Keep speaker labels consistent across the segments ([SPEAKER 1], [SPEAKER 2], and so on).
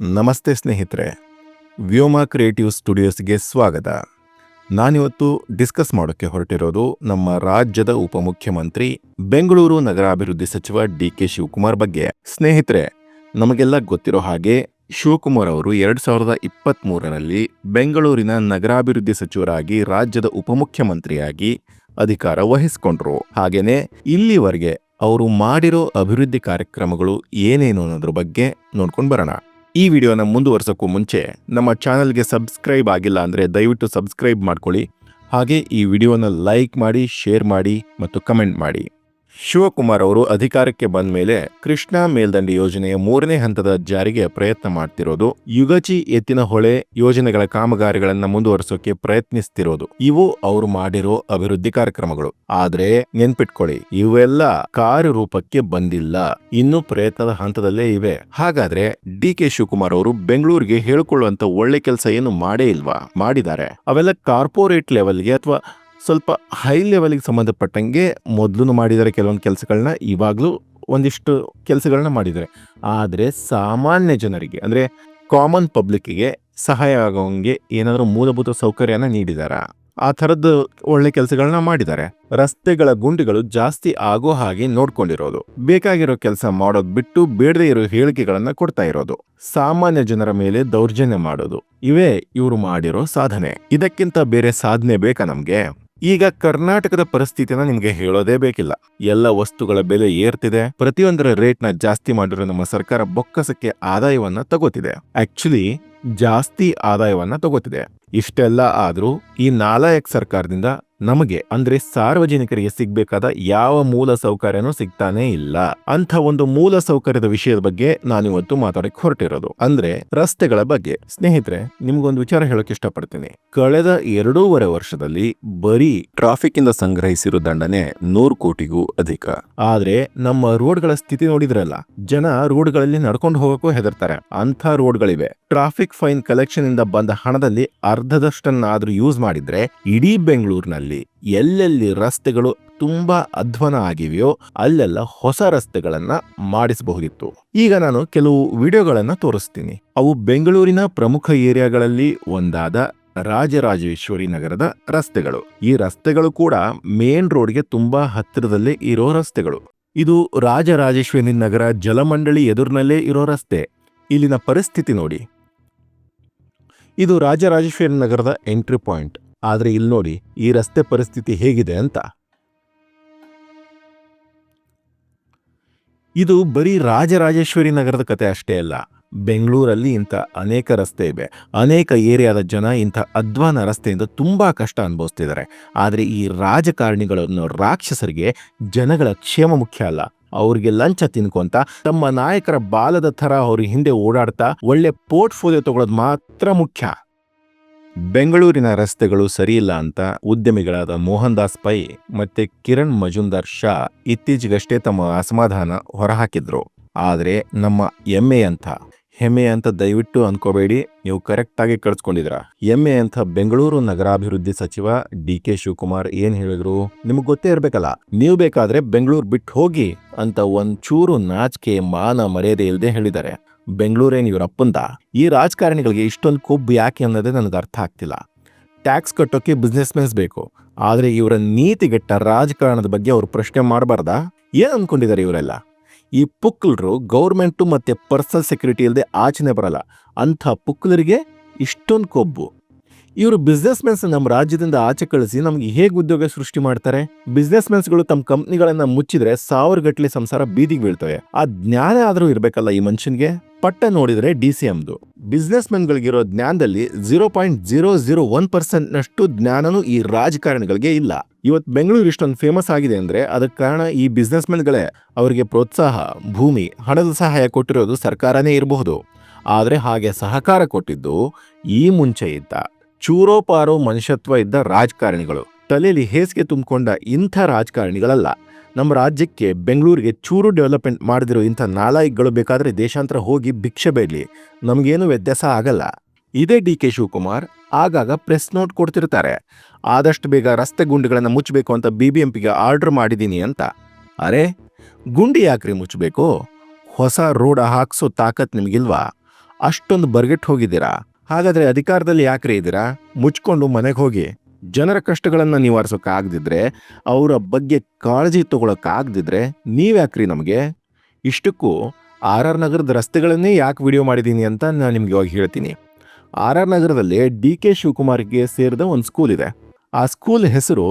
[SPEAKER 1] ನಮಸ್ತೆ ಸ್ನೇಹಿತರೆ, ವ್ಯೋಮ ಕ್ರಿಯೇಟಿವ್ ಸ್ಟುಡಿಯೋಸ್ಗೆ ಸ್ವಾಗತ. ನಾನಿವತ್ತು ಡಿಸ್ಕಸ್ ಮಾಡೋಕ್ಕೆ ಹೊರಟಿರೋದು ನಮ್ಮ ರಾಜ್ಯದ ಉಪಮುಖ್ಯಮಂತ್ರಿ, ಬೆಂಗಳೂರು ನಗರಾಭಿವೃದ್ಧಿ ಸಚಿವ ಡಿ ಕೆ ಶಿವಕುಮಾರ್ ಬಗ್ಗೆ. ಸ್ನೇಹಿತರೆ, ನಮಗೆಲ್ಲ ಗೊತ್ತಿರೋ ಹಾಗೆ ಶಿವಕುಮಾರ್ ಅವರು ಎರಡು ಸಾವಿರದ ಇಪ್ಪತ್ತ್ ಮೂರರಲ್ಲಿ ಬೆಂಗಳೂರಿನ ನಗರಾಭಿವೃದ್ಧಿ ಸಚಿವರಾಗಿ ರಾಜ್ಯದ ಉಪಮುಖ್ಯಮಂತ್ರಿಯಾಗಿ ಅಧಿಕಾರ ವಹಿಸಿಕೊಂಡ್ರು. ಹಾಗೇನೆ ಇಲ್ಲಿವರೆಗೆ ಅವರು ಮಾಡಿರೋ ಅಭಿವೃದ್ಧಿ ಕಾರ್ಯಕ್ರಮಗಳು ಏನೇನು ಅನ್ನೋದ್ರ ಬಗ್ಗೆ ನೋಡ್ಕೊಂಡು ಬರೋಣ. ಈ ವಿಡಿಯೋನ ಮುಂದುವರ್ಸೋಕ್ಕೂ ಮುಂಚೆ ನಮ್ಮ ಚಾನಲ್ಗೆ ಸಬ್ಸ್ಕ್ರೈಬ್ ಆಗಿಲ್ಲ ಅಂದರೆ ದಯವಿಟ್ಟು ಸಬ್ಸ್ಕ್ರೈಬ್ ಮಾಡ್ಕೊಳ್ಳಿ. ಹಾಗೆ ಈ ವಿಡಿಯೋನ ಲೈಕ್ ಮಾಡಿ, ಶೇರ್ ಮಾಡಿ ಮತ್ತು ಕಮೆಂಟ್ ಮಾಡಿ. ಶಿವಕುಮಾರ್ ಅವರು ಅಧಿಕಾರಕ್ಕೆ ಬಂದ ಮೇಲೆ ಕೃಷ್ಣಾ ಮೇಲ್ದಂಡೆ ಯೋಜನೆಯ ಮೂರನೇ ಹಂತದ ಜಾರಿಗೆ ಪ್ರಯತ್ನ ಮಾಡ್ತಿರೋದು, ಯುಗಚಿ ಎತ್ತಿನ ಹೊಳೆ ಯೋಜನೆಗಳ ಕಾಮಗಾರಿಗಳನ್ನ ಮುಂದುವರಿಸೋಕೆ ಪ್ರಯತ್ನಿಸ್ತಿರೋದು. ಇವು ಅವರು ಮಾಡಿರೋ ಅಭಿವೃದ್ಧಿ ಕಾರ್ಯಕ್ರಮಗಳು. ಆದ್ರೆ ನೆನ್ಪಿಟ್ಕೊಳ್ಳಿ, ಇವೆಲ್ಲ ಕಾರ್ಯರೂಪಕ್ಕೆ ಬಂದಿಲ್ಲ. ಇನ್ನು ಪ್ರಯತ್ನದ ಹಂತದಲ್ಲೇ ಇವೆ. ಹಾಗಾದ್ರೆ ಡಿ ಕೆ ಶಿವಕುಮಾರ್ ಅವರು ಬೆಂಗಳೂರಿಗೆ ಹೇಳಿಕೊಳ್ಳುವಂತ ಒಳ್ಳೆ ಕೆಲಸ ಏನು ಮಾಡೇ ಇಲ್ವಾ? ಮಾಡಿದ್ದಾರೆ. ಅವೆಲ್ಲ ಕಾರ್ಪೊರೇಟ್ ಲೆವೆಲ್ಗೆ ಅಥವಾ ಸ್ವಲ್ಪ ಹೈ ಲೆವೆಲ್ಗೆ ಸಂಬಂಧಪಟ್ಟಂಗೆ ಮೊದಲು ಮಾಡಿದ್ದಾರೆ ಕೆಲವೊಂದು ಕೆಲಸಗಳನ್ನ ಇವಾಗಲೂ ಒಂದಿಷ್ಟು ಕೆಲಸಗಳನ್ನ ಮಾಡಿದ್ದಾರೆ. ಆದರೆ ಸಾಮಾನ್ಯ ಜನರಿಗೆ, ಅಂದರೆ ಕಾಮನ್ ಪಬ್ಲಿಕ್ಕಿಗೆ ಸಹಾಯ ಆಗೋಂಗೆ ಏನಾದರೂ ಮೂಲಭೂತ ಸೌಕರ್ಯನ ನೀಡಿದಾರ? ಆ ಥರದ್ದು ಒಳ್ಳೆ ಕೆಲಸಗಳನ್ನ ಮಾಡಿದ್ದಾರೆ. ರಸ್ತೆಗಳ ಗುಂಡಿಗಳು ಜಾಸ್ತಿ ಆಗೋ ಹಾಗೆ ನೋಡ್ಕೊಂಡಿರೋದು. ಬೇಕಾಗಿರೋ ಕೆಲಸ ಮಾಡೋದು ಬಿಟ್ಟು ಬೇಡದೇ ಇರೋ ಹೇಳಿಕೆಗಳನ್ನ ಕೊಡ್ತಾ ಇರೋದು. ಸಾಮಾನ್ಯ ಜನರ ಮೇಲೆ ದೌರ್ಜನ್ಯ ಮಾಡೋದು. ಇವೇ ಇವರು ಮಾಡಿರೋ ಸಾಧನೆ. ಇದಕ್ಕಿಂತ ಬೇರೆ ಸಾಧನೆ ಬೇಕಾ ನಮ್ಗೆ? ಈಗ ಕರ್ನಾಟಕದ ಪರಿಸ್ಥಿತಿನ ನಿಮ್ಗೆ ಹೇಳೋದೇ ಬೇಕಿಲ್ಲ. ಎಲ್ಲ ವಸ್ತುಗಳ ಬೆಲೆ ಏರ್ತಿದೆ. ಪ್ರತಿಯೊಂದರ ರೇಟ್ನ ಜಾಸ್ತಿ ಮಾಡಿರೋ ನಮ್ಮ ಸರ್ಕಾರ ಬೊಕ್ಕಸಕ್ಕೆ ಆದಾಯವನ್ನ ತಗೋತಿದೆ. ಆಕ್ಚುಲಿ ಜಾಸ್ತಿ ಆದಾಯವನ್ನ ತಗೋತಿದೆ. ಇಷ್ಟೆಲ್ಲ ಆದ್ರೂ ಈ ನಾಲಾಯಕ್ ಸರ್ಕಾರದಿಂದ ನಮಗೆ ಅಂದ್ರೆ ಸಾರ್ವಜನಿಕರಿಗೆ ಸಿಗ್ಬೇಕಾದ ಯಾವ ಮೂಲ ಸೌಕರ್ಯನೂ ಸಿಗ್ತಾನೆ ಇಲ್ಲ. ಅಂತ ಒಂದು ಮೂಲ ಸೌಕರ್ಯದ ವಿಷಯದ ಬಗ್ಗೆ ನಾನಿವತ್ತು ಮಾತಾಡಕ್ಕೆ ಹೊರಟಿರೋದು. ಅಂದ್ರೆ ರಸ್ತೆಗಳ ಬಗ್ಗೆ. ಸ್ನೇಹಿತರೆ, ನಿಮ್ಗೊಂದು ವಿಚಾರ ಹೇಳಕ್ ಇಷ್ಟಪಡ್ತೀನಿ. ಕಳೆದ ಎರಡೂವರೆ ವರ್ಷದಲ್ಲಿ ಬರೀ ಟ್ರಾಫಿಕ್ ಇಂದ ಸಂಗ್ರಹಿಸಿರೋ ದಂಡನೆ ನೂರು ಕೋಟಿಗೂ ಅಧಿಕ. ಆದ್ರೆ ನಮ್ಮ ರೋಡ್ಗಳ ಸ್ಥಿತಿ ನೋಡಿದ್ರಲ್ಲ, ಜನ ರೋಡ್ಗಳಲ್ಲಿ ನಡ್ಕೊಂಡು ಹೋಗಕ್ಕೂ ಹೆದರ್ತಾರೆ. ಅಂಥ ರೋಡ್ಗಳಿವೆ. ಟ್ರಾಫಿಕ್ ಫೈನ್ ಕಲೆಕ್ಷನ್ ಇಂದ ಬಂದ ಹಣದಲ್ಲಿ ಅರ್ಧದಷ್ಟನ್ನಾದ್ರೂ ಯೂಸ್ ಮಾಡಿದ್ರೆ ಇಡೀ ಬೆಂಗಳೂರಿನಲ್ಲಿ ಎಲ್ಲೆಲ್ಲಿ ರಸ್ತೆಗಳು ತುಂಬಾ ಅಧ್ವನ ಆಗಿವೆಯೋ ಅಲ್ಲೆಲ್ಲ ಹೊಸ ರಸ್ತೆಗಳನ್ನ ಮಾಡಿಸಬಹುದಿತ್ತು. ಈಗ ನಾನು ಕೆಲವು ವಿಡಿಯೋಗಳನ್ನ ತೋರಿಸ್ತೀನಿ. ಅವು ಬೆಂಗಳೂರಿನ ಪ್ರಮುಖ ಏರಿಯಾಗಳಲ್ಲಿ ಒಂದಾದ ರಾಜರಾಜೇಶ್ವರಿ ನಗರದ ರಸ್ತೆಗಳು. ಈ ರಸ್ತೆಗಳು ಕೂಡ ಮೇನ್ ರೋಡ್ಗೆ ತುಂಬಾ ಹತ್ತಿರದಲ್ಲೇ ಇರೋ ರಸ್ತೆಗಳು. ಇದು ರಾಜರಾಜೇಶ್ವರಿ ನಗರ ಜಲಮಂಡಳಿ ಎದುರಿನಲ್ಲೇ ಇರೋ ರಸ್ತೆ. ಇಲ್ಲಿನ ಪರಿಸ್ಥಿತಿ ನೋಡಿ. ಇದು ರಾಜರಾಜೇಶ್ವರಿ ನಗರದ ಎಂಟ್ರಿ ಪಾಯಿಂಟ್. ಆದ್ರೆ ಇಲ್ಲಿ ನೋಡಿ, ಈ ರಸ್ತೆ ಪರಿಸ್ಥಿತಿ ಹೇಗಿದೆ ಅಂತ. ಇದು ಬರೀ ರಾಜರಾಜೇಶ್ವರಿ ನಗರದ ಕತೆ ಅಷ್ಟೇ ಅಲ್ಲ, ಬೆಂಗಳೂರಲ್ಲಿ ಇಂಥ ಅನೇಕ ರಸ್ತೆ ಇವೆ. ಅನೇಕ ಏರಿಯಾದ ಜನ ಇಂಥ ಅಧ್ವಾನ ರಸ್ತೆಯಿಂದ ತುಂಬ ಕಷ್ಟ ಅನುಭವಿಸ್ತಿದ್ದಾರೆ. ಆದರೆ ಈ ರಾಜಕಾರಣಿಗಳನ್ನು, ರಾಕ್ಷಸರಿಗೆ ಜನಗಳ ಕ್ಷೇಮ ಮುಖ್ಯ ಅಲ್ಲ. ಅವ್ರಿಗೆ ಲಂಚ ತಿನ್ಕೊಂತ, ತಮ್ಮ ನಾಯಕರ ಬಾಲದ ಥರ ಅವ್ರ ಹಿಂದೆ ಓಡಾಡ್ತಾ, ಒಳ್ಳೆ ಪೋರ್ಟ್ಫೋಲಿಯೋ ತಗೊಳ್ಳೋದು ಮಾತ್ರ ಮುಖ್ಯ. ಬೆಂಗಳೂರಿನ ರಸ್ತೆಗಳು ಸರಿಯಿಲ್ಲ ಅಂತ ಉದ್ಯಮಿಗಳಾದ ಮೋಹನ್ ದಾಸ್ ಪೈ ಮತ್ತೆ ಕಿರಣ್ ಮಜುಂದಾರ್ ಶಾ ಇತ್ತೀಚೆಗಷ್ಟೇ ತಮ್ಮ ಅಸಮಾಧಾನ ಹೊರಹಾಕಿದ್ರು. ಆದರೆ ನಮ್ಮ ಎಮ್ಮೆ ಅಂತ ಹೆಮ್ಮೆ ಅಂತ ದಯವಿಟ್ಟು ಅನ್ಕೋಬೇಡಿ, ನೀವು ಕರೆಕ್ಟ್ ಆಗಿ ಕಳ್ಸ್ಕೊಂಡಿದ್ರ ಎಮ್ಮೆ ಅಂತ ಬೆಂಗಳೂರು ನಗರಾಭಿವೃದ್ಧಿ ಸಚಿವ ಡಿ ಕೆ ಶಿವಕುಮಾರ್ ಏನ್ ಹೇಳಿದ್ರು? ನಿಮ್ಗೆ ಗೊತ್ತೇ ಇರ್ಬೇಕಲ್ಲ, ನೀವು ಬೇಕಾದ್ರೆ ಬೆಂಗಳೂರು ಬಿಟ್ಟು ಹೋಗಿ ಅಂತ ಒಂದ್ ಚೂರು ನಾಚಿಕೆ, ಮಾನ ಮರ್ಯಾದೆ ಇಲ್ಲದೆ ಹೇಳಿದ್ದಾರೆ. ಬೆಂಗಳೂರೇನ್ ಇವರಪ್ಪಂದ ಈ ರಾಜಕಾರಣಿಗಳಿಗೆ ಇಷ್ಟೊಂದು ಕೊಬ್ಬು ಯಾಕೆ ಅನ್ನೋದೇ ನನಗೆ ಅರ್ಥ ಆಗ್ತಿಲ್ಲ. ಟ್ಯಾಕ್ಸ್ ಕಟ್ಟೋಕೆ ಬಿಸ್ನೆಸ್ ಮೆನ್ಸ್ ಬೇಕು, ಆದರೆ ಇವರ ನೀತಿಗೆಟ್ಟ ರಾಜಕಾರಣದ ಬಗ್ಗೆ ಅವರು ಪ್ರಶ್ನೆ ಮಾಡಬಾರ್ದಾ? ಏನು ಅಂದ್ಕೊಂಡಿದ್ದಾರೆ ಇವರೆಲ್ಲ? ಈ ಪುಕ್ಕಲರು ಗೌರ್ಮೆಂಟು ಮತ್ತು ಪರ್ಸನಲ್ ಸೆಕ್ಯೂರಿಟಿ ಇಲ್ಲದೆ ಆಚೆನೆ ಬರಲ್ಲ, ಅಂಥ ಪುಕ್ಕಲರಿಗೆ ಇಷ್ಟೊಂದು ಕೊಬ್ಬು. ಇವರು ಬಿಸ್ನೆಸ್ ಮೆನ್ಸ್ ನಮ್ಮ ರಾಜ್ಯದಿಂದ ಆಚೆ ಕಳಿಸಿ ನಮ್ಗೆ ಹೇಗೆ ಉದ್ಯೋಗ ಸೃಷ್ಟಿ ಮಾಡ್ತಾರೆ? ಬಿಸ್ನೆಸ್ ಮೆನ್ಸ್ಗಳು ತಮ್ಮ ಕಂಪ್ನಿಗಳನ್ನ ಮುಚ್ಚಿದ್ರೆ ಸಾವಿರ ಗಟ್ಟಲೆ ಸಂಸಾರ ಬೀದಿಗೆ ಬೀಳ್ತವೆ. ಆ ಜ್ಞಾನ ಆದರೂ ಇರಬೇಕಲ್ಲ ಈ ಮನುಷ್ಯನಿಗೆ? ಪಟ್ಟ ನೋಡಿದ್ರೆ ಡಿ ಸಿ ಎಮ್ದು. ಬಿಸ್ನೆಸ್ ಮೆನ್ಗಳಿಗಿರೋ ಜ್ಞಾನದಲ್ಲಿ zero point zero zero one percent ನಷ್ಟು ಜ್ಞಾನನೂ ಈ ರಾಜಕಾರಣಿಗಳಿಗೆ ಇಲ್ಲ. ಇವತ್ತು ಬೆಂಗಳೂರು ಇಷ್ಟೊಂದು ಫೇಮಸ್ ಆಗಿದೆ ಅಂದ್ರೆ ಅದಕ್ಕೆ ಕಾರಣ ಈ ಬಿಸ್ನೆಸ್ ಮೆನ್ಗಳೇ ಅವರಿಗೆ ಪ್ರೋತ್ಸಾಹ, ಭೂಮಿ, ಹಣದ ಸಹಾಯ ಕೊಟ್ಟಿರೋದು ಸರ್ಕಾರನೇ ಇರಬಹುದು. ಆದ್ರೆ ಹಾಗೆ ಸಹಕಾರ ಕೊಟ್ಟಿದ್ದು ಈ ಮುಂಚೆ ಇದ್ದ ಚೂರೋಪಾರೋ ಮನುಷ್ಯತ್ವ ಇದ್ದ ರಾಜಕಾರಣಿಗಳು. ತಲೆಯಲ್ಲಿ ಹೇಸಿಗೆ ತುಂಬಿಕೊಂಡ ಇಂಥ ರಾಜಕಾರಣಿಗಳಲ್ಲ. ನಮ್ಮ ರಾಜ್ಯಕ್ಕೆ ಬೆಂಗಳೂರಿಗೆ ಚೂರು ಡೆವಲಪ್ಮೆಂಟ್ ಮಾಡದಿರೋ ಇಂಥ ನಾಲಾಯಿಗಳು ಬೇಕಾದರೆ ದೇಶಾಂತರ ಹೋಗಿ ಭಿಕ್ಷೆ ಬೇಡಲಿ. ನಮಗೇನು ವ್ಯತ್ಯಾಸ ಆಗಲ್ಲ. ಇದೇ ಡಿ ಕೆ ಶಿವಕುಮಾರ್ ಆಗಾಗ ಪ್ರೆಸ್ ನೋಟ್ ಕೊಡ್ತಿರ್ತಾರೆ. ಆದಷ್ಟು ಬೇಗ ರಸ್ತೆ ಗುಂಡಿಗಳನ್ನು ಮುಚ್ಚಬೇಕು ಅಂತ ಬಿ ಬಿ ಎಂಪಿಗೆ ಆರ್ಡರ್ ಮಾಡಿದ್ದೀನಿ ಅಂತ. ಅರೆ, ಗುಂಡಿ ಯಾಕ್ರಿ ಮುಚ್ಚಬೇಕು? ಹೊಸ ರೋಡ್ ಹಾಕ್ಸೋ ತಾಕತ್ ನಿಮಗಿಲ್ವಾ? ಅಷ್ಟೊಂದು ಬರ್ಗೆಟ್ ಹೋಗಿದ್ದೀರಾ? ಹಾಗಾದ್ರೆ ಅಧಿಕಾರದಲ್ಲಿ ಯಾಕ್ರಿ ಇದ್ದೀರಾ? ಮುಚ್ಕೊಂಡು ಮನೆಗೆ ಹೋಗಿ. ಜನರ ಕಷ್ಟಗಳನ್ನು ನಿವಾರಿಸೋಕ್ಕಾಗದಿದ್ರೆ ಅವರ ಬಗ್ಗೆ ಕಾಳಜಿ ತಗೊಳಕ್ಕಾಗದಿದ್ರೆ ನೀವ್ಯಾಕ್ರಿ ನಮಗೆ? ಇಷ್ಟಕ್ಕೂ ಆರ್ ಆರ್ ನಗರದ ರಸ್ತೆಗಳನ್ನೇ ಯಾಕೆ ವಿಡಿಯೋ ಮಾಡಿದ್ದೀನಿ ಅಂತ ನಾನು ನಿಮ್ಗೆ ಇವಾಗ ಹೇಳ್ತೀನಿ. ಆರ್ ಆರ್ ನಗರದಲ್ಲಿ ಡಿ ಕೆ ಶಿವಕುಮಾರ್ಗೆ ಸೇರಿದ ಒಂದು ಸ್ಕೂಲ್ ಇದೆ. ಆ ಸ್ಕೂಲ್ ಹೆಸರು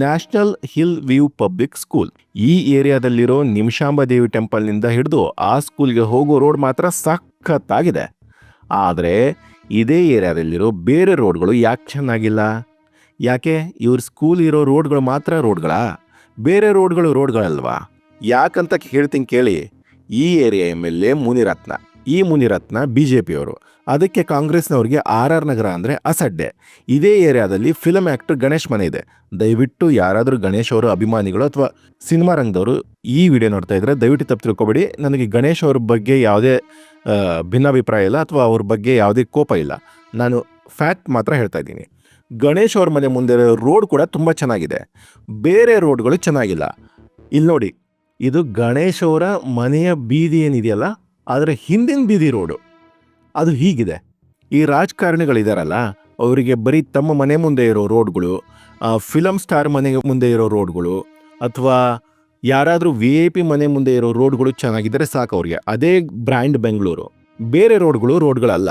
[SPEAKER 1] national hill view public school. ಈ ಏರಿಯಾದಲ್ಲಿರೋ ನಿಮಿಷಾಂಬ ದೇವಿ ಟೆಂಪಲ್ನಿಂದ ಹಿಡಿದು ಆ ಸ್ಕೂಲ್ಗೆ ಹೋಗೋ ರೋಡ್ ಮಾತ್ರ ಸಖತ್ತಾಗಿದೆ. ಆದರೆ ಇದೇ ಏರಿಯಾದಲ್ಲಿರೋ ಬೇರೆ ರೋಡ್ಗಳು ಯಾಕೆ ಚೆನ್ನಾಗಿಲ್ಲ? ಯಾಕೆ? ಇವ್ರ ಸ್ಕೂಲ್ ಇರೋ ರೋಡ್ಗಳು ಮಾತ್ರ ರೋಡ್ಗಳಾ? ಬೇರೆ ರೋಡ್ಗಳು ರೋಡ್ಗಳಲ್ವಾ? ಯಾಕಂತ ಹೇಳ್ತೀನಿ ಕೇಳಿ. ಈ area M L A Muniratna. ಈ ಮುನಿರತ್ನ ಬಿ ಜೆ ಪಿಯವರು ಅದಕ್ಕೆ ಕಾಂಗ್ರೆಸ್ನವ್ರಿಗೆ ಆರ್ ಆರ್ ನಗರ ಅಂದರೆ ಅಸಡ್ಡೆ. ಇದೇ ಏರಿಯಾದಲ್ಲಿ ಫಿಲಮ್ ಆ್ಯಕ್ಟರ್ ಗಣೇಶ್ ಮನೆ ಇದೆ. ದಯವಿಟ್ಟು ಯಾರಾದರೂ ಗಣೇಶ್ ಅವರ ಅಭಿಮಾನಿಗಳು ಅಥವಾ ಸಿನಿಮಾ ರಂಗದವರು ಈ ವಿಡಿಯೋ ನೋಡ್ತಾ ಇದ್ರೆ ದಯವಿಟ್ಟು ತಪ್ಪು ತಿಳ್ಕೊಬೇಡಿ. ನನಗೆ ಗಣೇಶ್ ಅವ್ರ ಬಗ್ಗೆ ಯಾವುದೇ ಭಿನ್ನಾಭಿಪ್ರಾಯ ಇಲ್ಲ ಅಥವಾ ಅವ್ರ ಬಗ್ಗೆ ಯಾವುದೇ ಕೋಪ ಇಲ್ಲ. ನಾನು ಫ್ಯಾಕ್ಟ್ ಮಾತ್ರ ಹೇಳ್ತಾ ಇದ್ದೀನಿ. ಗಣೇಶ್ ಅವ್ರ ಮನೆ ಮುಂದೆ ರೋಡ್ ಕೂಡ ತುಂಬ ಚೆನ್ನಾಗಿದೆ. ಬೇರೆ ರೋಡ್ಗಳು ಚೆನ್ನಾಗಿಲ್ಲ. ಇಲ್ಲಿ ನೋಡಿ ಇದು ಗಣೇಶ್ ಅವರ ಮನೆಯ ಬೀದಿ ಏನಿದೆಯಲ್ಲ ಅದರ ಹಿಂದಿನ ಬೀದಿ ರೋಡು, ಅದು ಹೀಗಿದೆ. ಈ ರಾಜಕಾರಣಿಗಳಿದಾರಲ್ಲ, ಅವರಿಗೆ ಬರೀ ತಮ್ಮ ಮನೆ ಮುಂದೆ ಇರೋ ರೋಡ್ಗಳು ಫಿಲಮ್ ಸ್ಟಾರ್ ಮನೆ ಮುಂದೆ ಇರೋ ರೋಡ್ಗಳು, ಅಥವಾ ಯಾರಾದರೂ ವಿ ಐ ಪಿ ಮನೆ ಮುಂದೆ ಇರೋ ರೋಡ್ಗಳು ಚೆನ್ನಾಗಿದ್ದರೆ ಸಾಕು ಅವ್ರಿಗೆ. ಅದೇ ಬ್ರ್ಯಾಂಡ್ ಬೆಂಗಳೂರು. ಬೇರೆ ರೋಡ್ಗಳು ರೋಡ್ಗಳಲ್ಲ.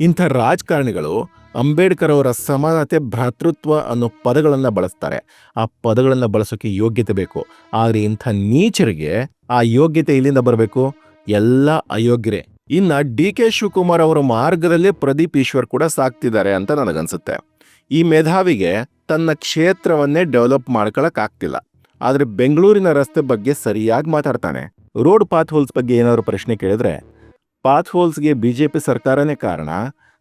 [SPEAKER 1] ಇಂಥ ರಾಜಕಾರಣಿಗಳು ಅಂಬೇಡ್ಕರ್ ಅವರ ಸಮಾನತೆ, ಭ್ರಾತೃತ್ವ ಅನ್ನೋ ಪದಗಳನ್ನು ಬಳಸ್ತಾರೆ. ಆ ಪದಗಳನ್ನು ಬಳಸೋಕ್ಕೆ ಯೋಗ್ಯತೆ ಬೇಕು. ಆದರೆ ಇಂಥ ನೀಚರಿಗೆ ಆ ಯೋಗ್ಯತೆ ಇಲ್ಲಿಂದ ಬರಬೇಕು? ಎಲ್ಲ ಅಯೋಗ್ಯರೇ. ಇನ್ನ ಡಿ ಕೆ ಶಿವಕುಮಾರ್ ಅವರ ಮಾರ್ಗದಲ್ಲೇ ಪ್ರದೀಪ್ ಈಶ್ವರ್ ಕೂಡ ಸಾಕ್ತಿದ್ದಾರೆ ಅಂತ ನನಗನ್ಸುತ್ತೆ. ಈ ಮೇಧಾವಿಗೆ ತನ್ನ ಕ್ಷೇತ್ರವನ್ನೇ ಡೆವಲಪ್ ಮಾಡ್ಕೊಳಕ್ ಆದ್ರೆ ಬೆಂಗಳೂರಿನ ರಸ್ತೆ ಬಗ್ಗೆ ಸರಿಯಾಗಿ ಮಾತಾಡ್ತಾನೆ. ರೋಡ್ ಪಾತ್ ಹೋಲ್ಸ್ ಬಗ್ಗೆ ಏನಾದ್ರು ಪ್ರಶ್ನೆ ಕೇಳಿದ್ರೆ ಪಾತ್ ಹೋಲ್ಸ್ಗೆ ಬಿಜೆಪಿ ಸರ್ಕಾರನೇ ಕಾರಣ,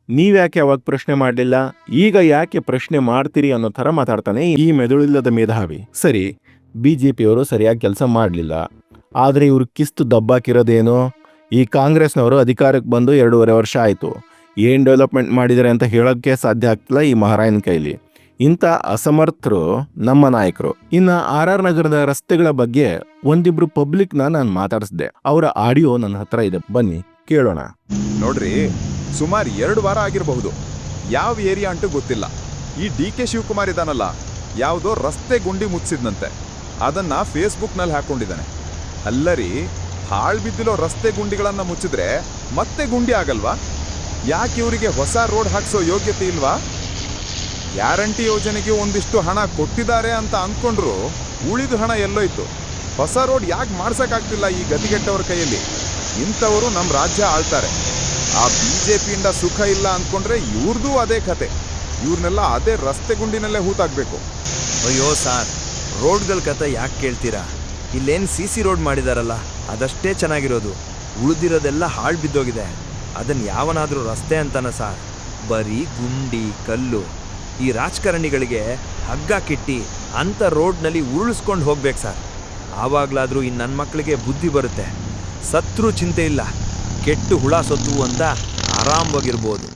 [SPEAKER 1] ನೀವ್ಯಾಕೆ ಅವಾಗ ಪ್ರಶ್ನೆ ಮಾಡಲಿಲ್ಲ, ಈಗ ಯಾಕೆ ಪ್ರಶ್ನೆ ಮಾಡ್ತೀರಿ ಅನ್ನೋ ಥರ ಮಾತಾಡ್ತಾನೆ ಈ ಮೆದುಳಿಲ್ಲದ ಮೇಧಾವಿ. ಸರಿ, ಬಿಜೆಪಿಯವರು ಸರಿಯಾಗಿ ಕೆಲಸ ಮಾಡಲಿಲ್ಲ ಆದರೆ ಇವರು ಕಿಸ್ತು ದಬ್ಬಾಕಿರೋದೇನು? ಈ ಕಾಂಗ್ರೆಸ್ನವರು ಅಧಿಕಾರಕ್ಕೆ ಬಂದು ಎರಡೂವರೆ ವರ್ಷ ಆಯಿತು. ಏನು ಡೆವಲಪ್ಮೆಂಟ್ ಮಾಡಿದ್ದಾರೆ ಅಂತ ಹೇಳೋಕ್ಕೆ ಸಾಧ್ಯ ಆಗ್ತಿಲ್ಲ ಈ ಮಹಾರಾಯನ ಕೈಲಿ. ಇಂಥ ಅಸಮರ್ಥರು ನಮ್ಮ ನಾಯಕರು. ಇನ್ನು ಆರ್ ಆರ್ ನಗರದ ರಸ್ತೆಗಳ ಬಗ್ಗೆ ಒಂದಿಬ್ರು ಪಬ್ಲಿಕ್ನ ನಾನು ಮಾತಾಡಿಸಿದೆ. ಅವರ ಆಡಿಯೋ ನನ್ನ ಹತ್ರ ಇದೆ. ಬನ್ನಿ, ಕೇಳೋಣ.
[SPEAKER 2] ನೋಡ್ರಿ, ಸುಮಾರು ಎರಡು ವಾರ ಆಗಿರಬಹುದು. ಯಾವ ಏರಿಯಾ ಅಂಟು ಗೊತ್ತಿಲ್ಲ. ಈ ಡಿ ಕೆ ಶಿವಕುಮಾರ್ ಇದಾನಲ್ಲ, ಯಾವುದೋ ರಸ್ತೆ ಗುಂಡಿ ಮುಚ್ಚಿದ್ನಂತೆ. ಅದನ್ನ ಫೇಸ್ಬುಕ್ನಲ್ಲಿ ಹಾಕೊಂಡಿದ್ದಾನೆ. ಅಲ್ಲರಿ ಹಾಳು ಬಿದ್ದಿರೋ ರಸ್ತೆ ಗುಂಡಿಗಳನ್ನು ಮುಚ್ಚಿದ್ರೆ ಮತ್ತೆ ಗುಂಡಿ ಆಗಲ್ವಾ? ಯಾಕೆ ಇವರಿಗೆ ಹೊಸ ರೋಡ್ ಹಾಕ್ಸೋ ಯೋಗ್ಯತೆ ಇಲ್ವಾ? ಗ್ಯಾರಂಟಿ ಯೋಜನೆಗೆ ಒಂದಿಷ್ಟು ಹಣ ಕೊಟ್ಟಿದ್ದಾರೆ ಅಂತ ಅಂದ್ಕೊಂಡ್ರು ಉಳಿದ ಹಣ ಎಲ್ಲೋಯ್ತು. ಹೊಸ ರೋಡ್ ಯಾಕೆ ಮಾಡ್ಸೋಕ್ಕಾಗ್ತಿಲ್ಲ ಈ ಗತಿಗೆಟ್ಟವ್ರ ಕೈಯಲ್ಲಿ? ಇಂಥವರು ನಮ್ಮ ರಾಜ್ಯ ಆಳ್ತಾರೆ. ಆ ಬಿಜೆಪಿಯಿಂದ ಸುಖ ಇಲ್ಲ ಅಂದ್ಕೊಂಡ್ರೆ ಇವ್ರದ್ದು ಅದೇ ಕತೆ. ಇವ್ರನ್ನೆಲ್ಲ ಅದೇ ರಸ್ತೆ ಗುಂಡಿನಲ್ಲೇ ಹೂತಾಗಬೇಕು
[SPEAKER 3] ಅಯ್ಯೋ ಸಾರ್, ರೋಡ್ಗಳ ಕತೆ ಯಾಕೆ ಕೇಳ್ತೀರಾ? ಇಲ್ಲೇನು ಸಿ ಸಿ ರೋಡ್ ಮಾಡಿದಾರಲ್ಲ, ಅದಷ್ಟೇ ಚೆನ್ನಾಗಿರೋದು. ಉಳಿದಿರೋದೆಲ್ಲ ಹಾಳು ಬಿದ್ದೋಗಿದೆ. ಅದನ್ನು ಯಾವನಾದರೂ ರಸ್ತೆ ಅಂತಾನ ಸಾರ್. ಬರೀ ಗುಂಡಿ, ಕಲ್ಲು. ಈ ರಾಜಕಾರಣಿಗಳಿಗೆ ಹಗ್ಗ ಕಿಟ್ಟಿ ಅಂಥ ರೋಡ್ನಲ್ಲಿ ಉರುಳಿಸ್ಕೊಂಡು ಹೋಗ್ಬೇಕು ಸರ್. ಆವಾಗಲಾದರೂ ಈ ನನ್ನ ಮಕ್ಕಳಿಗೆ ಬುದ್ಧಿ ಬರುತ್ತೆ. ಸತ್ರು ಚಿಂತೆ ಇಲ್ಲ. ಕೆಟ್ಟು ಹುಳ ಸೊತ್ತು ಅಂತ ಆರಾಮವಾಗಿರ್ಬೋದು.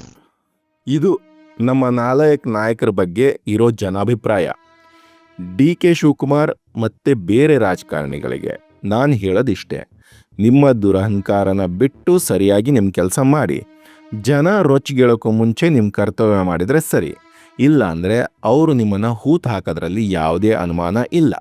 [SPEAKER 1] ಇದು ನಮ್ಮ ನಾಲಯಕ್ ನಾಯಕರ ಬಗ್ಗೆ ಇರೋ ಜನಾಭಿಪ್ರಾಯ. ಡಿ ಕೆ ಶಿವಕುಮಾರ್ ಮತ್ತೆ ಬೇರೆ ರಾಜಕಾರಣಿಗಳಿಗೆ ನಾನು ಹೇಳೋದಿಷ್ಟೇ. ನಿಮ್ಮ ದುರಹಂಕಾರನ ಬಿಟ್ಟು ಸರಿಯಾಗಿ ನಿಮ್ಮ ಕೆಲಸ ಮಾಡಿ. ಜನ ರೊಚ್ಚಿಗೇಳೋಕ್ಕೂ ಮುಂಚೆ ನಿಮ್ಮ ಕರ್ತವ್ಯ ಮಾಡಿದರೆ ಸರಿ. ಇಲ್ಲ ಅಂದರೆ ಅವರು ನಿಮ್ಮನ್ನು ಹೂತು ಹಾಕೋದ್ರಲ್ಲಿ ಯಾವುದೇ ಅನುಮಾನ ಇಲ್ಲ.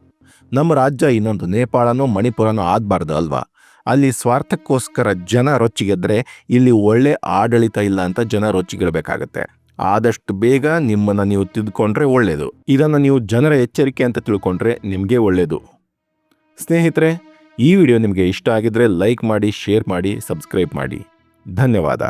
[SPEAKER 1] ನಮ್ಮ ರಾಜ್ಯ ಇನ್ನೊಂದು ನೇಪಾಳನೋ ಮಣಿಪುರನೋ ಆಗಬಾರ್ದು ಅಲ್ವಾ? ಅಲ್ಲಿ ಸ್ವಾರ್ಥಕ್ಕೋಸ್ಕರ ಜನ ರೊಚ್ಚಿಗೆದ್ರೆ ಇಲ್ಲಿ ಒಳ್ಳೆ ಆಡಳಿತ ಇಲ್ಲ ಅಂತ ಜನ ರೊಚ್ಚಿಗಿಡಬೇಕಾಗತ್ತೆ ಆದಷ್ಟು ಬೇಗ ನಿಮ್ಮನ್ನ ನೀವು ತಿದ್ದುಕೊಂಡ್ರೆ ಒಳ್ಳೆಯದು ಇದನ್ನು ನೀವು ಜನರ ಎಚ್ಚರಿಕೆ ಅಂತ ತಿಳ್ಕೊಂಡ್ರೆ ನಿಮಗೆ ಒಳ್ಳೆಯದು ಸ್ನೇಹಿತರೆ, ಈ ವಿಡಿಯೋ ನಿಮಗೆ ಇಷ್ಟ ಆಗಿದ್ರೆ ಲೈಕ್ ಮಾಡಿ, ಶೇರ್ ಮಾಡಿ, ಸಬ್ಸ್ಕ್ರೈಬ್ ಮಾಡಿ. ಧನ್ಯವಾದ.